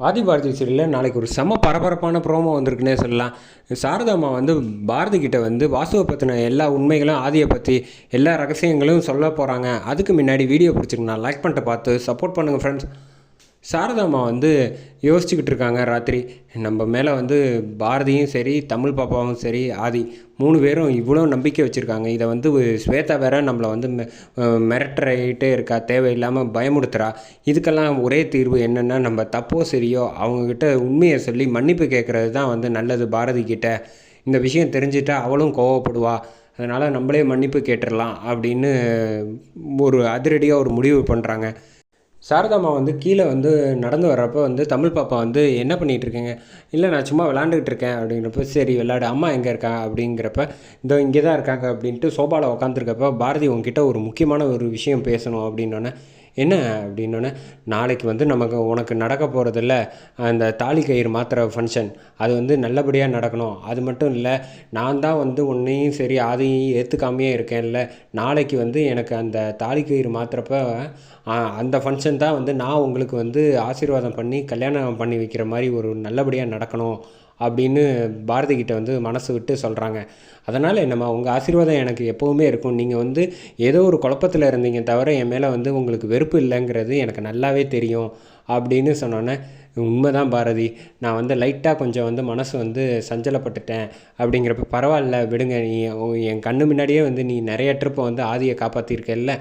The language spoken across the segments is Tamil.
ஆதி பாரதி சீரியலில் நாளைக்கு ஒரு செம பரபரப்பான ப்ரோமோ வந்திருக்குன்னே சொல்லலாம். சாரதாம்மா வந்து பாரதி கிட்ட வந்து வாசுவை பற்றின எல்லா உண்மைகளும் ஆதியை பற்றி எல்லா ரகசியங்களும் சொல்ல போகிறாங்க அதுக்கு முன்னாடி வீடியோ பிடிச்சிருக்கு நான் லைக் பண்ணிட்டு பார்த்து சப்போர்ட் பண்ணுங்கள் ஃப்ரெண்ட்ஸ் சாரதாம்மா வந்து யோசிச்சுக்கிட்டு இருக்காங்க ராத்திரி. நம்ம மேலே வந்து பாரதியும் சரி தமிழ் பாப்பாவும் சரி ஆதி மூணு பேரும் இவ்வளோ நம்பிக்கை வச்சுருக்காங்க. இதை வந்து ஸ்வேதா வேற நம்மளை வந்து மெ- இருக்கா. தேவையில்லாமல் பயமுடுத்துறா. இதுக்கெல்லாம் ஒரே தீர்வு என்னென்னா நம்ம தப்போ சரியோ அவங்கக்கிட்ட உண்மையை சொல்லி மன்னிப்பு கேட்குறது தான் வந்து நல்லது பாரதி கிட்ட. இந்த விஷயம் தெரிஞ்சுட்டா அவளும் கோவப்படுவா. அதனால் நம்மளே மன்னிப்பு கேட்டுடலாம் அப்படின்னு ஒரு அதிரடியாக ஒரு முடிவு பண்ணுறாங்க சாரதாம்மா வந்து கீழே வந்து நடந்து வர்றப்போ வந்து தமிழ் பாப்பா வந்து என்ன பண்ணிகிட்டு இருக்கீங்க? இல்லை நான் சும்மா விளாண்டுக்கிட்டு இருக்கேன். அப்படிங்கிறப்ப சரி விளாடு. அம்மா எங்கே இருக்கா? அப்படிங்கிறப்ப இதோ இங்கே தான் இருக்காங்க. அப்படின்ட்டு சோபாவில் உட்காந்துருக்கப்ப பாரதி உங்ககிட்ட ஒரு முக்கியமான ஒரு விஷயம் பேசணும். அப்படின்னோடனே என்ன அப்படின்னோடனே நாளைக்கு வந்து நமக்கு உனக்கு நடக்க போகிறதில்ல அந்த தாலி கயிறு மாத்திர ஃபங்க்ஷன் அது வந்து நல்லபடியாக நடக்கணும். அது மட்டும் இல்லை நான் தான் வந்து உன்னையும் சரி அதையும் ஏற்றுக்காமையே இருக்கேன்ல. நாளைக்கு வந்து எனக்கு அந்த தாலி கயிறு மாத்திரப்ப அந்த ஃபங்க்ஷன் தான் வந்து நான் உங்களுக்கு வந்து ஆசீர்வாதம் பண்ணி கல்யாணம் பண்ணி வைக்கிற மாதிரி ஒரு நல்லபடியாக நடக்கணும். அப்படின்னு பாரதி கிட்ட வந்து மனசு விட்டு சொல்கிறாங்க அதனால் என்னம்மா உங்கள் ஆசீர்வாதம் எனக்கு எப்போவுமே இருக்கும். நீங்கள் வந்து ஏதோ ஒரு குழப்பத்தில் இருந்தீங்க தவிர என் மேலே வந்து உங்களுக்கு வெறுப்பு இல்லைங்கிறது எனக்கு நல்லாவே தெரியும் அப்படின்னு சொன்னோன்னே உண்மைதான் பாரதி. நான் வந்து லைட்டாக கொஞ்சம் வந்து மனசு வந்து சஞ்சலப்பட்டுட்டேன். அப்படிங்கிறப்ப பரவாயில்ல விடுங்க. நீ என் கண்ணு முன்னாடியே வந்து நீ நிறைய ட்ரிப்பை வந்து ஆதியை காப்பாற்றிருக்கல்ல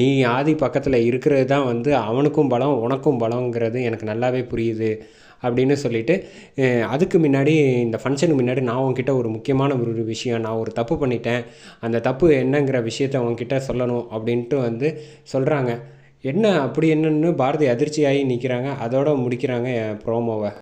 நீ ஆதி பக்கத்தில் இருக்கிறது தான் வந்து அவனுக்கும் பலம் உனக்கும் பலங்கிறது எனக்கு நல்லாவே புரியுது. அப்படின்னு சொல்லிட்டு அதுக்கு முன்னாடி இந்த ஃபங்க்ஷனுக்கு முன்னாடி நான் உங்ககிட்ட ஒரு முக்கியமான ஒரு விஷயம் நான் ஒரு தப்பு பண்ணிட்டேன். அந்த தப்பு என்னங்கிற விஷயத்த உங்ககிட்ட சொல்லணும் அப்படின்ட்டு வந்து சொல்கிறாங்க என்ன அப்படி என்னன்னு பாரதி அதிர்ச்சியாகி நிற்கிறாங்க அதோட முடிக்கிறாங்க ப்ரோமோவை